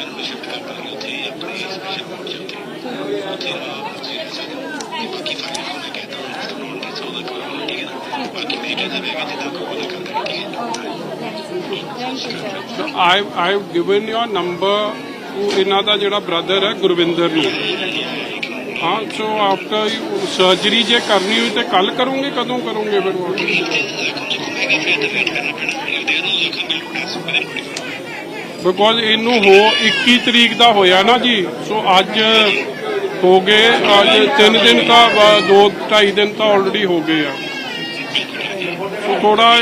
ਹੈ ਸ਼ਿਫਟ ਕਰ ਦਾਂਗੇ ਉੱਥੇ ਆਪਣੇ ਸਪੈਸ਼ਲ ਵਾਰਡ 'ਚ ਉੱਥੇ ਉੱਥੇ ਆਪ ਜਿਹੜੇ ਸਾਡੇ ਬਾਕੀ ਫਾਈਲ ਨੂੰ। ਮੈਂ ਕਹਿੰਦਾ ਹਾਂ ਕਿ ਤੁਹਾਨੂੰ ਕਿ ਸੌਦਾ ਕਰਵਾਉਣਾ ਠੀਕ ਹੈ ਨਾ ਬਾਕੀ ਮੈਂ ਕਹਿੰਦਾ ਮੈਂ ਜਿੱਦਾਂ ਕੋਈ ਉਹਦਾ ਕਰਦਾ ਠੀਕ ਹੈ I I have given your number to ਇਹਨਾਂ ਦਾ ਜਿਹੜਾ ਬ੍ਰਦਰ ਹੈ ਗੁਰਵਿੰਦਰ ਨੂੰ ਹਾਂ ਸੋ ਆਫਟਰ ਸਰਜਰੀ ਜੇ ਕਰਨੀ ਹੋਈ ਤੇ ਕੱਲ ਕਰੋਗੇ ਕਦੋਂ ਕਰੋਗੇ ਫਿਰ ਉਹ? ਬਿਕੋਜ਼ ਇਹਨੂੰ ਹੋ 21 ਤਰੀਕ ਦਾ ਹੋਇਆ ਨਾ ਜੀ। ਸੋ ਅੱਜ ਹੋ ਗਏ ਅੱਜ 3 ਦਿਨ ਤਾਂ 2 2.5 ਦਿਨ ਤਾਂ ਆਲਰੇਡੀ ਹੋ ਗਏ ਆ। ਸੋ ਥੋੜਾ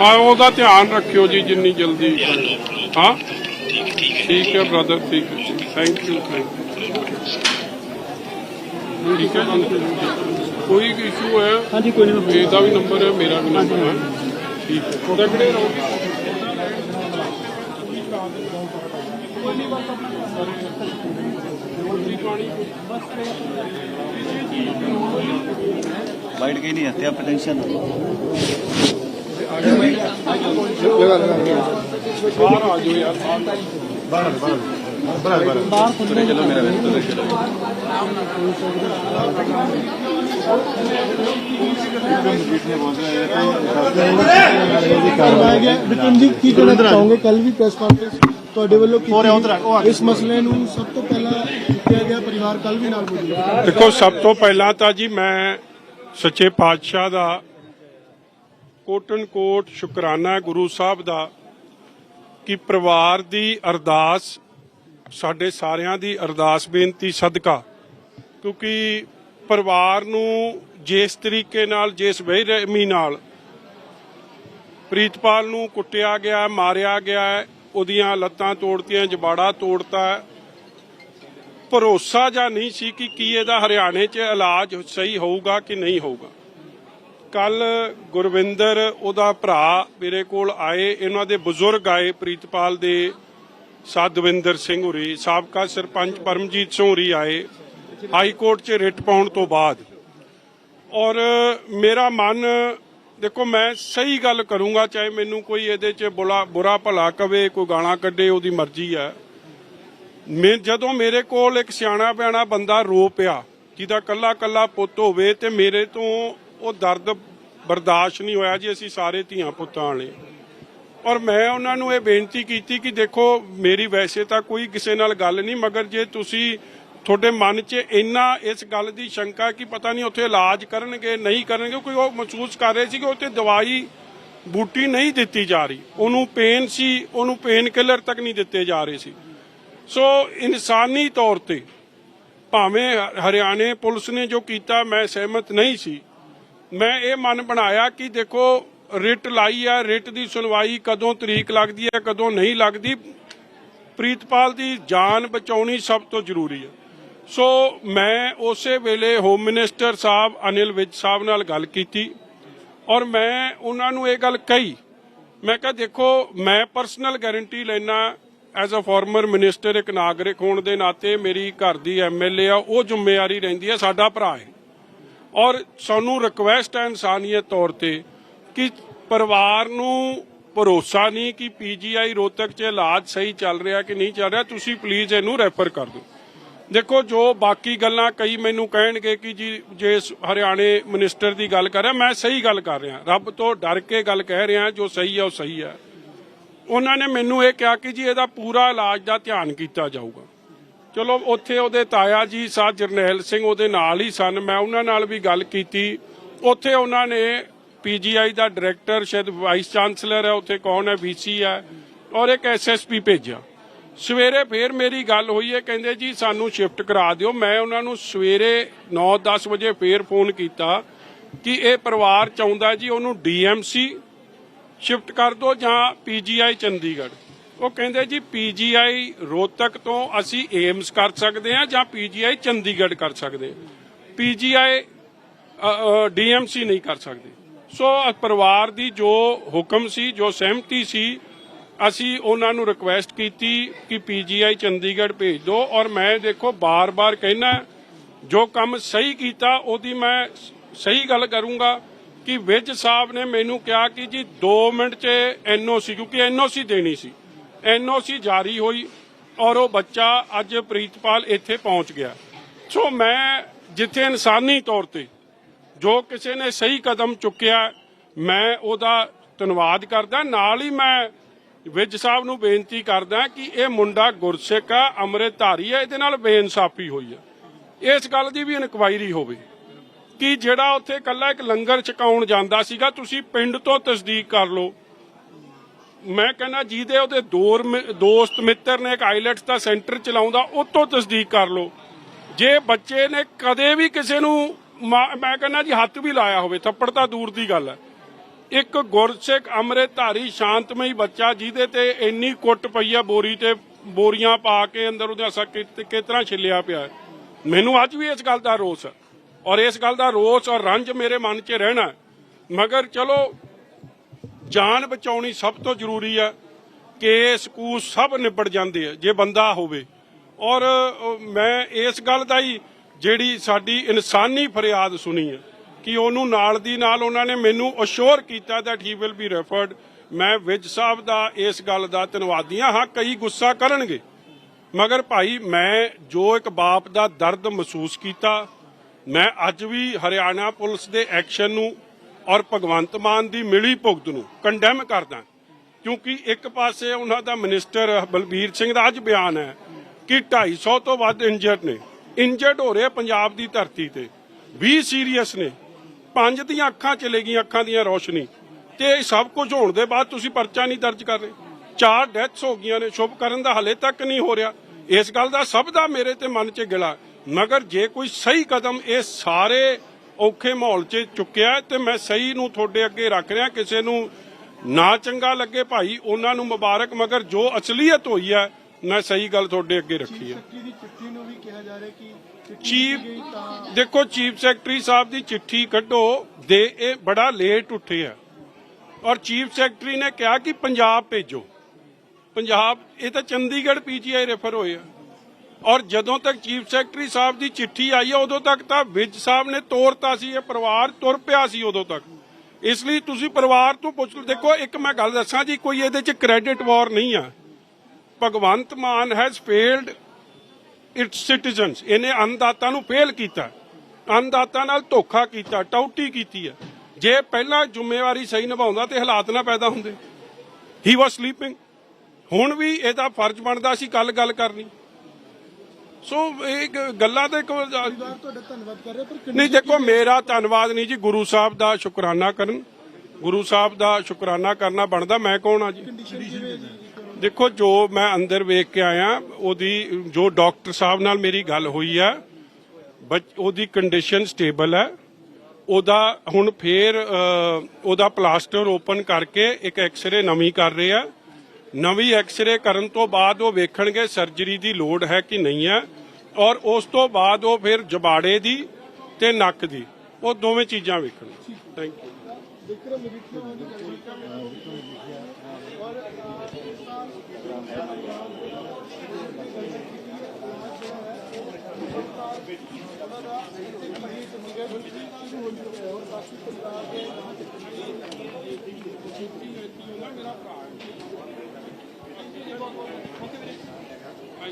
ਹਾਂ ਉਹਦਾ ਧਿਆਨ ਰੱਖਿਓ ਜੀ ਜਿੰਨੀ ਜਲਦੀ ਹਾਂ। ਠੀਕ ਹੈ ਬ੍ਰਦਰ ਠੀਕ ਹੈ ਥੈਂਕ ਯੂ ਥੈਂਕ ਯੂ ਠੀਕ ਹੈ ਕੋਈ ਇਸ਼ੂ ਹੈ? ਹਾਂਜੀ ਕੋਈ ਨਹੀਂ ਇਹਦਾ ਵੀ ਨੰਬਰ ਹੈ ਮੇਰਾ ਵੀ ਨੰਬਰ ਹੈ। ਠੀਕ ਹੈ। ਤਕੜੇ ਰਹੋ लाइट गई नहीं है आप टेंशन लगा लगा बाहर आ जाओ यार बाहर बाहर बाहर बाहर चलो मेरा चलो ਵਿਕਰਮ ਜੀ ਕੀ ਕਹਿਣਾ ਚਾਹੋਗੇ? ਕੱਲ ਵੀ ਪ੍ਰੈਸ ਕਾਨਫਰੰਸ ਤੁਹਾਡੇ ਵੱਲੋਂ ਕੀਤੀ ਇਸ ਮਸਲੇ ਨੂੰ ਸਭ ਤੋਂ ਪਹਿਲਾਂ ਚੁੱਕਿਆ ਗਿਆ ਪਰਿਵਾਰ ਕੱਲ ਵੀ ਨਾਲ ਮੌਜੂਦ ਸੀ ਦੇਖੋ ਸਭ ਤੋਂ ਪਹਿਲਾਂ ਤਾਂ ਜੀ ਮੈਂ ਸੱਚੇ ਪਾਤਸ਼ਾਹ ਦਾ ਕੋਟਨ ਕੋਟ ਸ਼ੁਕਰਾਨਾ ਗੁਰੂ ਸਾਹਿਬ ਦਾ ਕਿ ਪਰਿਵਾਰ ਦੀ ਅਰਦਾਸ ਸਾਡੇ ਸਾਰਿਆਂ ਦੀ ਅਰਦਾਸ ਬੇਨਤੀ ਸਦਕਾ। ਕਿਉਂਕਿ ਪਰਿਵਾਰ ਨੂੰ ਜਿਸ ਤਰੀਕੇ ਨਾਲ, ਜਿਸ ਬੇਰਹਿਮੀ ਨਾਲ ਪ੍ਰੀਤਪਾਲ ਨੂੰ ਕੁੱਟਿਆ ਗਿਆ, ਮਾਰਿਆ ਗਿਆ, ਉਹਦੀਆਂ ਲੱਤਾਂ ਤੋੜਤੀਆਂ, ਜਬਾੜਾ ਤੋੜਤਾ, ਭਰੋਸਾ ਜਾਂ ਨਹੀਂ ਸੀ ਕਿ ਕੀ ਇਹਦਾ ਹਰਿਆਣੇ 'ਚ ਇਲਾਜ ਸਹੀ ਹੋਊਗਾ ਕਿ ਨਹੀਂ ਹੋਊਗਾ। ਕੱਲ ਗੁਰਵਿੰਦਰ, ਉਹਦਾ ਭਰਾ ਮੇਰੇ ਕੋਲ ਆਏ, ਇਹਨਾਂ ਦੇ ਬਜ਼ੁਰਗ ਆਏ ਪ੍ਰੀਤਪਾਲ ਦੇ, ਸਾਧਵਿੰਦਰ ਸਿੰਘ ਹੋਰੀ, ਸਾਬਕਾ ਸਰਪੰਚ ਪਰਮਜੀਤ ਸਿੰਘ ਹੋਰੀ ਆਏ। ਹਾਈ ਕੋਰਟ 'ਚ ਰਿਟ ਪਾਉਣ ਤੋਂ ਬਾਅਦ। ਔਰ ਮੇਰਾ ਮਨ, ਦੇਖੋ ਮੈਂ ਸਹੀ ਗੱਲ ਕਰੂੰਗਾ, ਚਾਹੇ ਮੈਨੂੰ ਕੋਈ ਇਹਦੇ 'ਚ ਬੁਲਾ, ਬੁਰਾ ਭਲਾ ਕਵੇ, ਕੋਈ ਗਾਣਾ ਕੱਢੇ, ਉਹਦੀ ਮਰਜ਼ੀ ਹੈ ਮੈਂ, ਜਦੋਂ ਮੇਰੇ ਕੋਲ ਇੱਕ ਸਿਆਣਾ ਬਿਆਣਾ ਬੰਦਾ ਰੋ ਪਿਆ, ਜਿਹਦਾ ਕੱਲਾ ਕੱਲਾ ਪੁੱਤ ਹੋਵੇ, ਤੇ ਮੇਰੇ ਤੋਂ ਉਹ ਦਰਦ ਬਰਦਾਸ਼ਤ ਨਹੀਂ ਹੋਇਆ ਜੀ, ਅਸੀਂ ਸਾਰੇ ਧੀਆਂ ਪੁੱਤਾਂ ਵਾਲੇ। ਔਰ ਮੈਂ ਉਹਨਾਂ ਨੂੰ ਇਹ ਬੇਨਤੀ ਕੀਤੀ ਕਿ ਦੇਖੋ, ਮੇਰੀ ਵੈਸੇ ਤਾਂ ਕੋਈ ਕਿਸੇ ਨਾਲ ਗੱਲ ਨਹੀਂ, ਮਗਰ ਜੇ ਤੁਸੀਂ ਤੁਹਾਡੇ ਮਨ 'ਚ ਇੰਨਾ ਇਸ ਗੱਲ ਦੀ ਸ਼ੰਕਾ ਕਿ ਪਤਾ ਨਹੀਂ ਉੱਥੇ ਇਲਾਜ ਕਰਨਗੇ, ਨਹੀਂ ਕਰਨਗੇ, ਕੋਈ ਉਹ ਮਹਿਸੂਸ ਕਰ ਰਹੇ ਸੀ ਕਿ ਉੱਥੇ ਦਵਾਈ, ਬੂਟੀ ਨਹੀਂ ਦਿੱਤੀ ਜਾ ਰਹੀ। ਉਹਨੂੰ ਪੇਨ ਸੀ, ਉਹਨੂੰ ਪੇਨ ਕਿਲਰ ਤੱਕ ਨਹੀਂ ਦਿੱਤੇ ਜਾ ਰਹੇ ਸੀ। ਸੋ ਇਨਸਾਨੀ ਤੌਰ ਤੇ, ਭਾਵੇਂ ਹਰਿਆਣੇ ਪੁਲਿਸ ਨੇ ਜੋ ਕੀਤਾ, ਮੈਂ ਸਹਿਮਤ ਨਹੀਂ ਸੀ। ਮੈਂ ਇਹ ਮਨ ਬਣਾਇਆ ਕਿ ਦੇਖੋ, ਰਿਟ ਲਾਈ ਹੈ ਰਿਟ ਦੀ ਸੁਣਵਾਈ ਕਦੋਂ ਤਰੀਕ ਲੱਗਦੀ ਹੈ, ਕਦੋਂ ਨਹੀਂ ਲੱਗਦੀ, ਪ੍ਰੀਤਪਾਲ ਦੀ ਜਾਨ ਬਚਾਉਣੀ ਸਭ ਤੋਂ ਜ਼ਰੂਰੀ ਹੈ। ਸੋ ਮੈਂ ਉਸੇ ਵੇਲੇ ਹੋਮ ਮਿਨਿਸਟਰ ਸਾਹਿਬ ਅਨਿਲ ਵਿਜ ਸਾਹਿਬ ਨਾਲ ਗੱਲ ਕੀਤੀ ਔਰ ਮੈਂ ਉਹਨਾਂ ਨੂੰ ਇਹ ਗੱਲ ਕਹੀ। ਮੈਂ ਕਿਹਾ, ਦੇਖੋ, ਮੈਂ ਪਰਸਨਲ ਗਾਰੰਟੀ ਲੈਣਾ ਐਜ਼ ਅ ਫਾਰਮਰ ਮਿਨਿਸਟਰ ਇੱਕ ਨਾਗਰਿਕ ਹੋਣ ਦੇ ਨਾਤੇ ਮੇਰੀ ਘਰ ਦੀ ਐਮਐਲਏ ਆ, ਉਹ ਜ਼ਿੰਮੇਵਾਰੀ ਰਹਿੰਦੀ ਹੈ ਸਾਡਾ ਭਰਾ ਹੈ। ਔਰ ਸਾਨੂੰ ਰਿਕਵੈਸਟ ਹੈ ਇਨਸਾਨੀਅਤ ਤੌਰ ਤੇ ਕਿ ਪਰਿਵਾਰ ਨੂੰ ਭਰੋਸਾ ਨਹੀਂ ਕਿ ਪੀਜੀਆਈ ਰੋਹਤਕ 'ਚ ਇਲਾਜ ਸਹੀ ਚੱਲ ਰਿਹਾ ਕਿ ਨਹੀਂ ਚੱਲ ਰਿਹਾ, ਤੁਸੀਂ ਪਲੀਜ਼ ਇਹਨੂੰ ਰੈਫਰ ਕਰ ਦਿਓ। ਦੇਖੋ, ਜੋ ਬਾਕੀ ਗੱਲਾਂ ਕਈ ਮੈਨੂੰ ਕਹਿਣਗੇ ਕਿ ਜੀ, ਜੇ ਸ- ਹਰਿਆਣੇ ਮਿਨਿਸਟਰ ਦੀ ਗੱਲ ਕਰ ਰਿਹਾ, ਮੈਂ ਸਹੀ ਗੱਲ ਕਰ ਰਿਹਾ। ਰੱਬ ਤੋਂ ਡਰ ਕੇ ਗੱਲ ਕਹਿ ਰਿਹਾ, ਜੋ ਸਹੀ ਹੈ ਉਹ ਸਹੀ ਹੈ ਉਹਨਾਂ ਨੇ ਮੈਨੂੰ ਇਹ ਕਿਹਾ ਕਿ ਜੀ, ਇਹਦਾ ਪੂਰਾ ਇਲਾਜ ਦਾ ਧਿਆਨ ਕੀਤਾ ਜਾਊਗਾ। ਚਲੋ, ਉੱਥੇ ਉਹਦੇ ਤਾਇਆ ਜੀ ਸਾਹ ਜਰਨੈਲ ਸਿੰਘ, ਉਹਦੇ ਨਾਲ ਹੀ ਸਨ। ਮੈਂ ਉਹਨਾਂ ਨਾਲ ਵੀ ਗੱਲ ਕੀਤੀ। ਉੱਥੇ ਉਹਨਾਂ ਨੇ ਪੀਜੀਆਈ ਦਾ ਡਾਇਰੈਕਟਰ, ਸ਼ਾਇਦ ਵਾਈਸ ਚਾਂਸਲਰ ਹੈ, ਉੱਥੇ ਕੌਣ ਹੈ ਵੀਸੀ ਹੈ, ਔਰ ਇੱਕ ਐਸਐਸਪੀ ਭੇਜਿਆ। ਸਵੇਰੇ ਫੇਰ ਮੇਰੀ ਗੱਲ ਹੋਈ ਹੈ, ਕਹਿੰਦੇ ਜੀ ਸਾਨੂੰ ਸ਼ਿਫਟ ਕਰਾ ਦਿਓ। ਮੈਂ ਉਹਨਾਂ ਨੂੰ ਸਵੇਰੇ 9-10 ਵਜੇ ਫੇਰ ਫੋਨ ਕੀਤਾ ਕਿ ਇਹ ਪਰਿਵਾਰ ਚਾਹੁੰਦਾ ਜੀ ਉਹਨੂੰ ਡੀਐਮਸੀ ਸ਼ਿਫਟ ਕਰ ਦਿਓ ਜਾਂ ਪੀਜੀਆਈ ਚੰਡੀਗੜ੍ਹ। ਉਹ ਕਹਿੰਦੇ ਜੀ ਪੀਜੀਆਈ ਰੋਹਤਕ ਤੋਂ ਅਸੀਂ ਏਮਸ ਕਰ ਸਕਦੇ ਹਾਂ ਜਾਂ ਪੀਜੀਆਈ ਚੰਡੀਗੜ੍ਹ ਕਰ ਸਕਦੇ ਪੀਜੀਆਈ ਡੀਐਮਸੀ ਨਹੀਂ ਕਰ ਸਕਦੇ। ਸੋ ਪਰਿਵਾਰ ਦੀ ਜੋ ਹੁਕਮ ਸੀ, ਜੋ ਸਹਿਮਤੀ ਸੀ ਅਸੀਂ ਉਹਨਾਂ ਨੂੰ ਰਿਕੁਐਸਟ ਕੀਤੀ ਕਿ ਪੀਜੀਆਈ ਚੰਡੀਗੜ੍ਹ ਭੇਜ ਦਿਓ ਔਰ ਮੈਂ ਦੇਖੋ ਬਾਰ-ਬਾਰ ਕਹਿਣਾ ਜੋ ਕੰਮ ਸਹੀ ਕੀਤਾ ਉਹਦੀ ਮੈਂ ਸਹੀ ਗੱਲ ਕਰੂੰਗਾ ਕਿ ਵਿਜ ਸਾਹਿਬ ਨੇ ਮੈਨੂੰ ਕਿਹਾ ਕਿ ਜੀ 2 ਮਿੰਟ 'ਚ ਐਨਓਸੀ ਕਿਉਂਕਿ ਐਨਓਸੀ ਦੇਣੀ ਸੀ। ਐਨਓਸੀ ਜਾਰੀ ਹੋਈ ਔਰ ਉਹ ਬੱਚਾ ਅੱਜ ਪ੍ਰੀਤਪਾਲ ਇੱਥੇ ਪਹੁੰਚ ਗਿਆ। ਸੋ ਮੈਂ ਜਿੱਥੇ ਇਨਸਾਨੀ ਤੌਰ ਤੇ ਜੋ ਕਿਸੇ ਨੇ ਸਹੀ ਕਦਮ ਚੁੱਕਿਆ, ਮੈਂ ਉਹਦਾ ਧੰਨਵਾਦ ਕਰਦਾ। ਨਾਲ ਹੀ ਮੈਂ ਵਿਜ ਸਾਹਿਬ ਨੂੰ ਬੇਨਤੀ ਕਰਦਾ ਕਿ ਇਹ ਮੁੰਡਾ ਗੁਰਸਿੱਖ ਆ, ਅੰਮ੍ਰਿਤਧਾਰੀ ਹੈ ਇਹਦੇ ਨਾਲ ਬੇਇਨਸਾਫੀ ਹੋਈ ਹੈ ਇਸ ਗੱਲ ਦੀ ਵੀ ਇਨਕੁਆਇਰੀ ਹੋਵੇ ਕਿ ਜਿਹੜਾ ਉੱਥੇ ਕੱਲਾ ਇੱਕ ਲੰਗਰ ਛਕਾਉਣ ਜਾਂਦਾ ਸੀਗਾ, ਤੁਸੀਂ ਪਿੰਡ ਤੋਂ ਤਸਦੀਕ ਕਰ ਲਓ। ਮੈਂ ਕਹਿੰਦਾ ਜਿਹਦੇ ਉਹਦੇ ਦੋਰ ਦੋਸਤ ਮਿੱਤਰ ਨੇ ਇੱਕ ਆਈਲੈਟਸ ਦਾ ਸੈਂਟਰ ਚਲਾਉਂਦਾ ਉਹ ਤੋਂ ਤਸਦੀਕ ਕਰ ਲਓ। ਜੇ ਬੱਚੇ ਨੇ ਕਦੇ ਵੀ ਕਿਸੇ ਨੂੰ ਮਾ- ਮੈਂ ਕਹਿੰਦਾ ਜੀ ਹੱਥ ਵੀ ਲਾਇਆ ਹੋਵੇ, ਥੱਪੜ ਤਾਂ ਦੂਰ ਦੀ ਗੱਲ ਹੈ ਇੱਕ ਗੁਰਸਿੱਖ ਅੰਮ੍ਰਿਤਧਾਰੀ ਸ਼ਾਂਤਮਈ ਬੱਚਾ ਜਿਹਦੇ ਤੇ ਇੰਨੀ ਕੁੱਟ ਪਈ ਆ ਬੋਰੀ ਤੇ ਬੋਰੀਆਂ ਪਾ ਕੇ ਅੰਦਰ ਉਹਦੇ ਅਸਾ ਕਿਤਨਾ ਛਿੱਲਿਆ ਪਿਆ ਮੈਨੂੰ ਅੱਜ ਵੀ ਇਸ ਗੱਲ ਦਾ ਰੋਸ ਹੈ ਔਰ ਇਸ ਗੱਲ ਦਾ ਰੋਸ ਔਰ ਰੰਜ ਮੇਰੇ ਮਨ 'ਚ ਰਹਿਣਾ ਮਗਰ ਚਲੋ, ਜਾਨ ਬਚਾਉਣੀ ਸਭ ਤੋਂ ਜ਼ਰੂਰੀ ਹੈ ਕੇਸ ਕੂਸ ਸਭ ਨਿਬੜ ਜਾਂਦੇ ਆ, ਜੇ ਬੰਦਾ ਹੋਵੇ। ਔਰ ਮੈਂ ਇਸ ਗੱਲ ਦਾ ਹੀ ਜਿਹੜੀ ਸਾਡੀ ਇਨਸਾਨੀ ਫਰਿਆਦ ਸੁਣੀ ਹੈ। ਕਿ ਉਹਨੂੰ ਨਾਲ ਦੀ ਨਾਲ ਉਹਨਾਂ ਨੇ ਮੈਨੂੰ ਅਸ਼ੋਰ ਕੀਤਾ that he will be referred ਮੈਂ ਵਿਜ ਸਾਹਿਬ ਦਾ ਇਸ ਗੱਲ ਦਾ ਧੰਨਵਾਦੀ ਹਾਂ। ਹਾਂ, ਕਈ ਗੁੱਸਾ ਕਰਨਗੇ। ਮਗਰ ਭਾਈ, ਮੈਂ ਜੋ ਇੱਕ ਬਾਪ ਦਾ ਦਰਦ ਮਹਿਸੂਸ ਕੀਤਾ, ਮੈਂ ਅੱਜ ਵੀ ਹਰਿਆਣਾ ਪੁਲਿਸ ਦੇ ਐਕਸ਼ਨ ਨੂੰ ਔਰ ਭਗਵੰਤ ਮਾਨ ਦੀ ਮਿਲੀ ਭੁਗਤ ਨੂੰ ਕੰਡੈਮ ਕਰਦਾ। ਕਿਉਂਕਿ ਇੱਕ ਪਾਸੇ ਉਹਨਾਂ ਦਾ ਮਿਨਿਸਟਰ ਬਲਬੀਰ ਸਿੰਘ ਦਾ ਅੱਜ ਬਿਆਨ ਹੈ ਕਿ 250 ਤੋਂ ਵੱਧ ਇੰਜਰਡ ਨੇ। ਇੰਜਰਡ ਹੋ ਰਹੇ ਪੰਜਾਬ ਦੀ ਧਰਤੀ ਤੇ। 20 ਸੀਰੀਅਸ ਨੇ। ਪੰਜ ਦੀਆਂ ਅੱਖਾਂ ਚਲੇ ਗਈਆਂ, ਅੱਖਾਂ ਦੀਆਂ ਰੋਸ਼ਨੀ। ਤੇ ਇਹ ਸਭ ਕੁਝ ਹੋਣ ਦੇ ਬਾਅਦ ਤੁਸੀਂ ਪਰਚਾ ਨਹੀਂ ਦਰਜ ਕਰ ਰਹੇ। ਚਾਰ ਡੈਥਸ ਹੋ ਗਈਆਂ ਨੇ, ਸ਼ੁਭ ਕਰਨ ਦਾ ਹਲੇ ਤੱਕ ਨਹੀਂ ਹੋ ਰਿਹਾ। ਇਸ ਗੱਲ ਦਾ ਸਭ ਦਾ ਮੇਰੇ ਤੇ ਮਨ 'ਚ ਗਿਲਾ। ਮਗਰ ਜੇ ਕੋਈ ਸਹੀ ਕਦਮ ਇਹ ਸਾਰੇ ਔਖੇ ਮਾਹੌਲ 'ਚ ਚੁੱਕਿਆ ਤੇ ਮੈਂ ਸਹੀ ਨੂੰ ਤੁਹਾਡੇ ਅੱਗੇ ਰੱਖ ਰਿਹਾ, ਕਿਸੇ ਨੂੰ ਨਾ ਚੰਗਾ ਲੱਗੇ ਭਾਈ, ਉਹਨਾਂ ਨੂੰ ਮੁਬਾਰਕ, ਮਗਰ ਜੋ ਅਸਲੀਅਤ ਹੋਈ ਹੈ, ਮੈਂ ਸਹੀ ਗੱਲ ਤੁਹਾਡੇ ਅੱਗੇ ਰੱਖੀ ਹੈ। ਸੈਕਟਰੀ ਦੀ ਚਿੱਠੀ ਨੂੰ ਵੀ ਕਿਹਾ ਜਾ ਰਿਹਾ ਕਿ ਚੀਫ, ਦੇਖੋ, ਚੀਫ ਸੈਕਟਰੀ ਸਾਹਿਬ ਦੀ ਚਿੱਠੀ ਕੱਢੋ, ਦੇ, ਇਹ ਬੜਾ ਲੇਟ ਉੱਠੇ ਆ। ਔਰ ਚੀਫ ਸੈਕਟਰੀ ਨੇ ਕਿਹਾ ਕਿ ਪੰਜਾਬ ਭੇਜੋ। ਪੰਜਾਬ, ਇਹ ਤਾਂ ਚੰਡੀਗੜ੍ਹ ਪੀਜੀਆਈ ਰੈਫਰ ਹੋਏ ਆ। ਔਰ ਜਦੋਂ ਤੱਕ ਚੀਫ ਸੈਕਟਰੀ ਸਾਹਿਬ ਦੀ ਚਿੱਠੀ ਆਈ ਹੈ ਉਦੋਂ ਤੱਕ ਤਾਂ ਵਿਜ ਸਾਹਿਬ ਨੇ ਤੋਰਤਾ ਸੀ, ਇਹ ਪਰਿਵਾਰ ਤੁਰ ਪਿਆ ਸੀ ਉਦੋਂ ਤੱਕ। ਇਸ ਲਈ ਤੁਸੀਂ ਪਰਿਵਾਰ ਤੋਂ ਪੁੱਛ ਲਓ। ਦੇਖੋ, ਇੱਕ ਮੈਂ ਗੱਲ ਦੱਸਾਂ ਜੀ, ਕੋਈ ਇਹਦੇ 'ਚ ਕ੍ਰੈਡਿਟ ਵਾਰ ਨਹੀਂ ਆ। Bhagwant Mann has failed its citizens ਇਹਨੇ ਅੰਨਦਾਤਾ ਨੂੰ ਫੇਲ ਕੀਤਾ। ਅੰਨਦਾਤਾ ਨਾਲ ਧੋਖਾ ਕੀਤਾ ਟੌਟੀ ਕੀਤੀ ਹੈ। ਜੇ ਪਹਿਲਾਂ ਜ਼ਿੰਮੇਵਾਰੀ ਸਹੀ ਨਿਭਾਉਂਦਾ ਤੇ ਹਾਲਾਤ ਨਾ ਪੈਦਾ ਹੁੰਦੇ। ਹੀ ਵਾਸ ਸਲੀਪਿੰਗ ਹੁਣ ਵੀ ਇਹਦਾ ਫਰਜ਼ ਬਣਦਾ ਸੀ ਕੱਲ ਗੱਲ ਕਰਨੀ। ਸੋ ਇਹ ਗੱਲਾਂ ਤੇ ਇੱਕ ਪਰਿਵਾਰ ਤੁਹਾਡਾ ਧੰਨਵਾਦ ਕਰ ਰਿਹਾ ਪਰ ਨਹੀਂ ਦੇਖੋ ਮੇਰਾ ਧੰਨਵਾਦ ਨਹੀਂ ਜੀ। ਗੁਰੂ ਸਾਹਿਬ ਦਾ ਸ਼ੁਕਰਾਨਾ ਕਰਨ। ਗੁਰੂ ਸਾਹਿਬ ਦਾ ਸ਼ੁਕਰਾਨਾ ਕਰਨਾ ਬਣਦਾ। ਮੈਂ ਕੌਣ ਆ ਜੀ? ਦੇਖੋ, ਜੋ ਮੈਂ ਅੰਦਰ ਵੇਖ ਕੇ ਆਇਆ, ਉਹਦੀ, ਜੋ ਡਾਕਟਰ ਸਾਹਿਬ ਨਾਲ ਮੇਰੀ ਗੱਲ ਹੋਈ ਆ ਉਹਦੀ ਕੰਡੀਸ਼ਨ ਸਟੇਬਲ ਹੈ। ਉਹਦਾ ਹੁਣ ਫੇਰ ਉਹਦਾ ਪਲਾਸਟਰ ਓਪਨ ਕਰਕੇ ਇੱਕ ਐਕਸ-ਰੇ ਨਵੀਂ ਕਰ ਰਹੇ ਆ। ਨਵੀਂ ਐਕਸ-ਰੇ ਕਰਨ ਤੋਂ ਬਾਅਦ ਉਹ ਵੇਖਣਗੇ ਸਰਜਰੀ ਦੀ ਲੋੜ ਹੈ ਕਿ ਨਹੀਂ ਹੈ। ਔਰ ਉਸ ਤੋਂ ਬਾਅਦ ਉਹ ਫਿਰ ਜਬਾੜੇ ਦੀ ਤੇ ਨੱਕ ਦੀ, ਉਹ ਦੋਵੇਂ ਚੀਜ਼ਾਂ ਵੇਖਣ ਥੈਂਕ ਯੂ ਵਿਕਰਮ ਮਜੀਠੀਆ ਹੋਣੀ I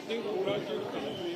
think ਥੋੜਾ ਜਿਹਾ